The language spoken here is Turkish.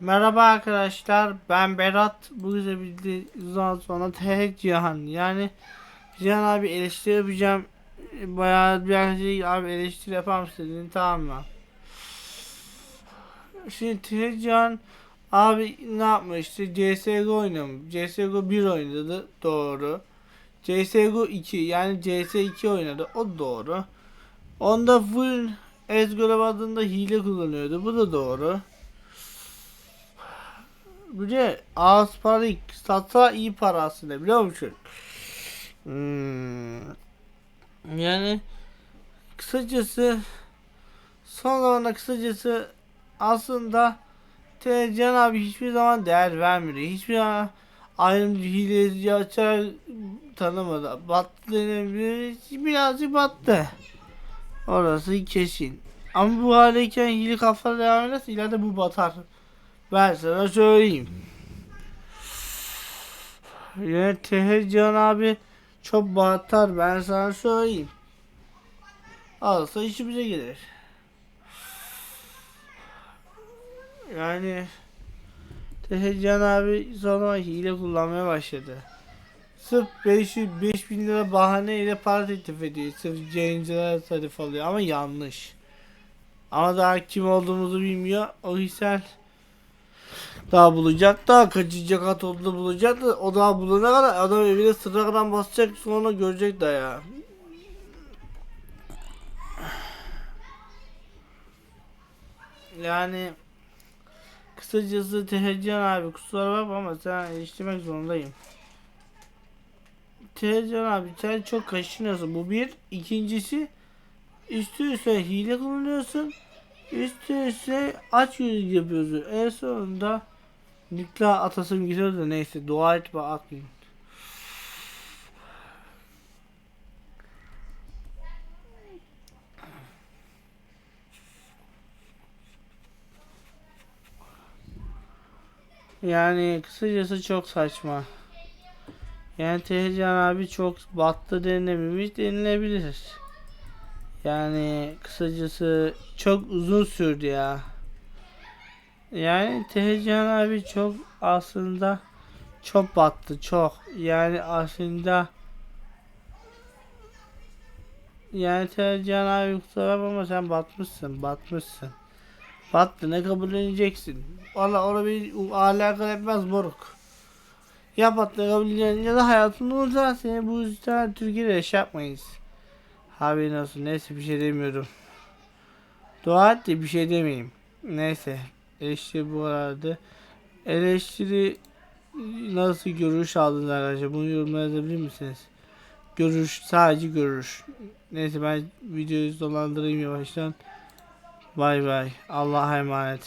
Merhaba arkadaşlar ben Berat. Bu güzel videodan sonra Tehet Cihan. Yani Cihan abi eleştiri yapacağım. Bayağı bir şey abi eleştiri yapar mısın dedin tamam mı? Şimdi Tehet Cihan abi ne yapmıştı CSGO oynamış CSGO 1 oynadı doğru. CSGO 2 yani CS2 oynadı o doğru. Onda full Ezgolab adında hile kullanıyordu bu da doğru bir de az para satsa iyi para aslında biliyor musun? Hmm. Yani kısacası son zamanda kısacası aslında Tezcan abi hiçbir zaman değer vermiyor. Hiçbir zaman ayrımcı hileci açar tanımadı. Battı denebilir. Birazcık battı. Orası kesin. Ama bu haldeyken hile kafalar devam ederse ileride bu batar. Ben sana söyleyeyim. Yine Tehercan abi çok batar ben sana söyleyeyim. Alsa işimize gelir. Yani Tehercan abi sonra hile kullanmaya başladı. Sırf 500 5000 lira bahaneyle para teklif ediyor. Sırf yayıncılara tarif alıyor ama yanlış. Ama daha kim olduğumuzu bilmiyor. O yüzden daha bulacak da kaçacak at oldu bulacak da o daha bulana kadar adam evine sıradan basacak sonra görecek da ya. Yani kısacası Tehecan abi kusura bakma ama sen eleştirmek zorundayım. Tehecan abi sen çok kaşınıyorsun bu bir. ikincisi üstü üste hile kullanıyorsun. Üstü üste aç yüzlük yapıyorsun. En sonunda Nikla atasım gidiyor da neyse dua et ve atmayın. Yani kısacası çok saçma. Yani Tehecan abi çok battı denilememiş denilebilir. Yani kısacası çok uzun sürdü ya. Yani Tehecan abi çok aslında çok battı çok. Yani aslında yani Tehecan abi kusura bakma sen batmışsın batmışsın. Battı ne kabulleneceksin. Valla ona bir alakalı etmez moruk. Ya battı kabulleneceksin ya da hayatını unutar seni bu yüzden Türkiye'de iş yapmayız. Haberin olsun neyse bir şey demiyorum. Dua et de bir şey demeyeyim. Neyse eleştiri bu arada. Eleştiri nasıl görüş aldınız arkadaşlar? Bunu yorumlara yazabilir misiniz? Görüş sadece görüş. Neyse ben videoyu dolandırayım yavaştan. Bay bay. Allah'a emanet.